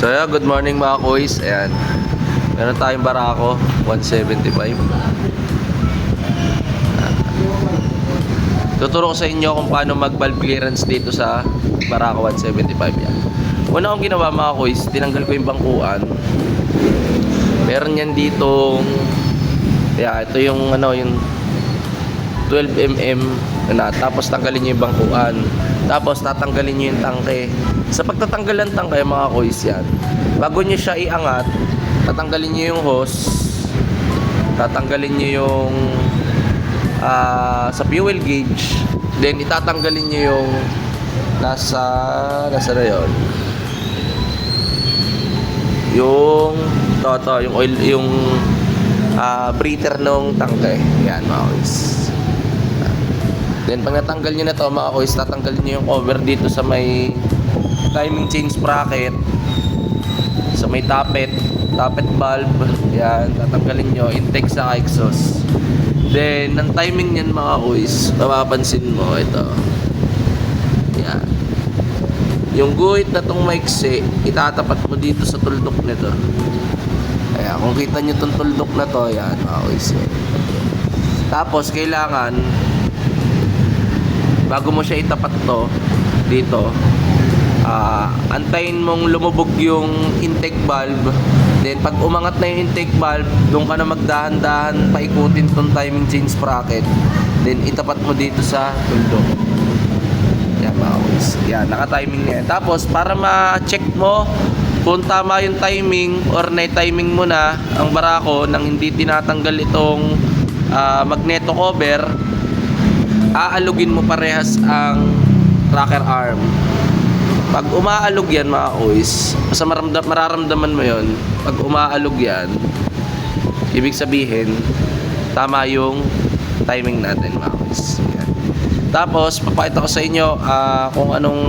So yeah, good morning mga kuys. Ayan. Meron tayong barako, 175. Tuturo ko sa inyo kung paano mag-valve clearance dito sa barako 175 yan. Una kong ginawa mga kuys, tinanggal ko yung bangkuan. Meron yan ditong yeah, ito yung ano yung 12mm na tapos tanggalin nyo yung bangkuan. Tapos tatanggalin nyo yung tangke. Sa pagtatanggal ng tangke mga kuys yan bago nyo siya iangat tatanggalin nyo yung hose tatanggalin nyo yung ah, sa fuel gauge then itatanggalin nyo yung nasa nasa na yun? Yung to, to, yung oil yung ah, breather nung tangke. Yan mga kuys Then pag natanggal nyo na to mga kuys, tatanggalin nyo yung cover dito sa may timing change bracket. Sa may tappet, tappet valve. Yan, tatanggalin nyo. Intake sa exhaust. Then, ang timing niyan mga kuys, mapapansin mo ito. Yan. Yung guhit na tong maiksi, itatapat mo dito sa tuldok nito. Kaya kung kita nyo tong tuldok na to, yan mga yan. Tapos, kailangan bago mo siya itapat to dito ah antayin mong lumubog yung intake valve. Then pag umangat na yung intake valve doon ka na magdahan-dahan paikutin tong timing change bracket. Then itapat mo dito sa tuldok yan mga yan naka-timing na tapos para ma-check mo kung tama yung timing or na-timing mo na ang barako nang hindi tinatanggal itong ah, magneto cover aalugin mo parehas ang rocker arm. Pag umaalog yan mga kuys, basta maramdam, mararamdaman mo yon pag umaalog yan, ibig sabihin, tama yung timing natin mga kuys. Yan. Tapos, papakita ko sa inyo ah, kung anong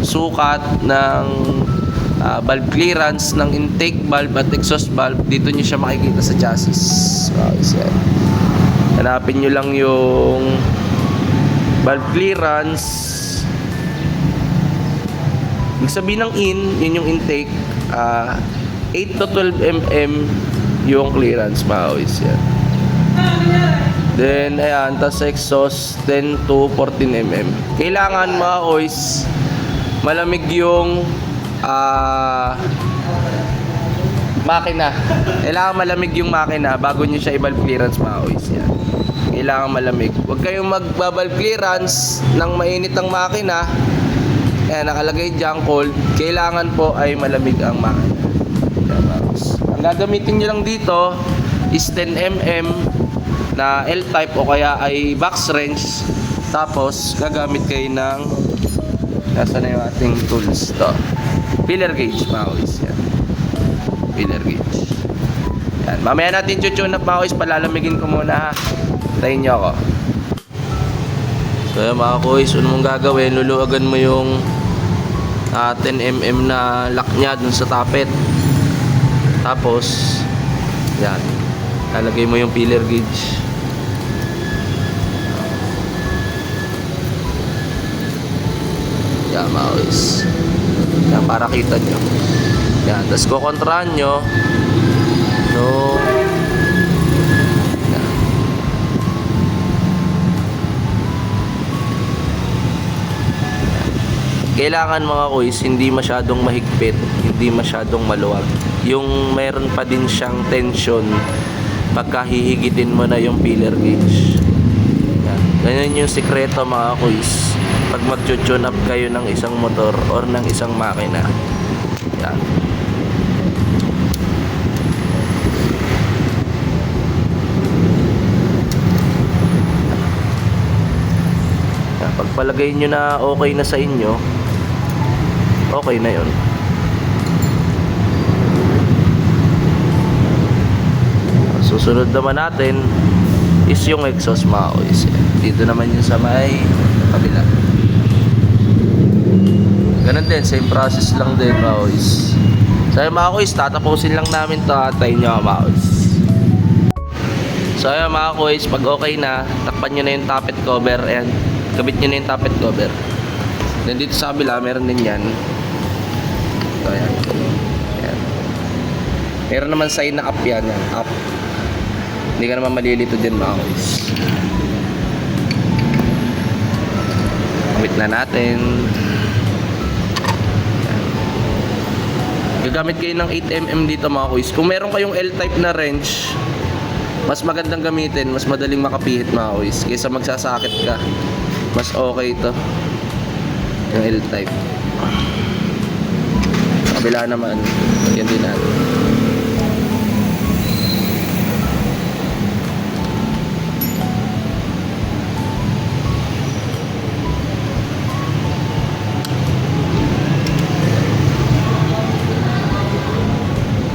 sukat ng ah, valve clearance ng intake valve at exhaust valve. Dito nyo siya makikita sa chassis. Kuys, yan. Hanapin nyo lang yung valve clearance. Ibig sabihin ng in yun yung intake. Ah 8 to 12 mm yung clearance mga boys yan. Then ayan tas exhaust 10 to 14 mm kailangan mga boys malamig yung ah makina. Kailangan malamig yung makina bago nyo siya i-valve clearance mga boys yan kailangan malamig. Huwag kayong magbabal clearance ng mainit ang makina. Ayan, nakalagay dyan cold. Kailangan po ay malamig ang makina. Ang gagamitin nyo lang dito is 10mm na L-type o kaya ay box wrench. Tapos, gagamit kayo ng nasa na yung ating tools to. Filler gauge, boys. Yan. Filler gauge. Yan. Mamaya natin tune up boys. Palalamigin ko muna ha. Tayin nyo ako. So yan mga kuys, ano mong gagawin? Luluagan mo yung ah, 10mm na lock niya dun sa tapet. Tapos, yan. Lalagay mo yung filler gauge. Yan mga kuys. Yan, para kita nyo. Yan, tapos kukontrahan nyo. No. Kailangan mga kuys hindi masyadong mahigpit hindi masyadong maluwag. Yung meron pa din siyang tension pagka hihigitin mo na yung filler gauge. Yan. ganyan yung sikreto mga kuys. Pag mag tune up kayo ng isang motor or ng isang makina. Yan. pagpalagay nyo na okay na sa inyo okay na yon susunod naman natin is yung exhaust mga kuys dito naman yung sa may kabila. Ganun din same process lang din mga kuys so mga kuys tatapusin lang namin to atay nyo mga kuys so ayun mga kuys pag okay na takpan nyo na yung tappet cover and kabit nyo na yung tappet cover. Then dito sa kabila meron din yan ito yan Meron naman sign na up yan, yan up. Hindi ka naman malilito dyan mga boys. Wait na natin. Gagamit kayo ng 8mm dito mga kuys. Kung meron kayong L-type na wrench, mas magandang gamitin, mas madaling makapihit mga kuys. Kaysa magsasakit ka. Mas okay to. Yung L-type. Kabila naman, yan din natin.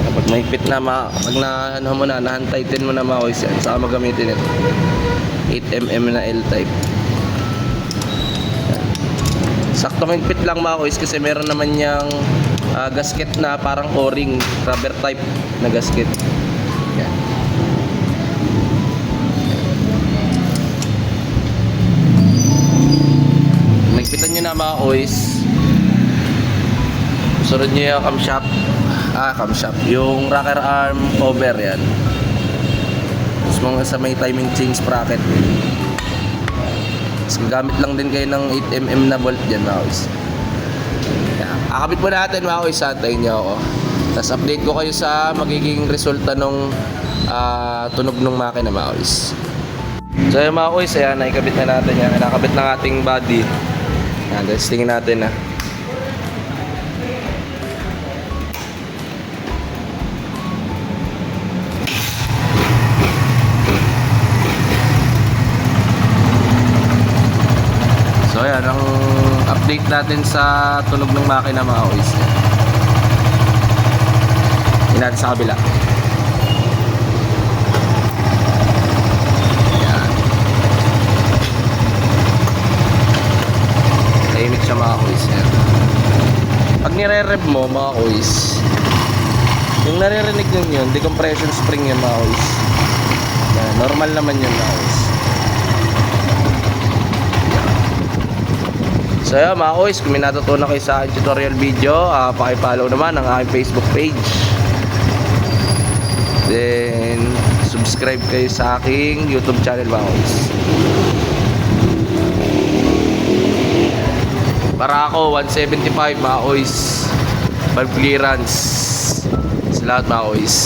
Kapag mahigpit na, ma, pag na, ano mo na, nahan-tighten mo na mga kuys yan, saka magamitin ito. 8mm na L-type. Saktong higpit lang mga kuys kasi meron naman niyang ah, gasket na parang o-ring, rubber type na gasket. Yan. Nagpitan nyo na mga kuys. Sunod nyo yung camshaft. Ah, camshaft. Yung rocker arm cover yan. Tapos mga sa may timing chain sprocket. Tapos gagamit lang din kayo ng 8mm na bolt dyan mga kuys. Akabit po natin mga kuys. Antayin nyo ako. Tapos update ko kayo sa magiging resulta nung ah, tunog ng makina mga kuys. So yung mga kuys, ayan, naikabit na natin yan. Nakabit ng ating body. Yan, testingin natin na. So update natin sa tunog ng makina mga kuys. Yan natin sa kabila. Yan. Tahimik siya mga. Yan. Pag nire-rev mo mga kuys, yung naririnig nyo yun, decompression spring yun mga. Yan, normal naman yun mga kuys. So yun mga kuys, kung may natutunan kayo sa tutorial video, uh, pakipollow naman ang aking Facebook page. Then, subscribe kayo sa aking YouTube channel mga kuys. Para ako, 175 mga kuys. Valve clearance. Sa lahat mga kuys.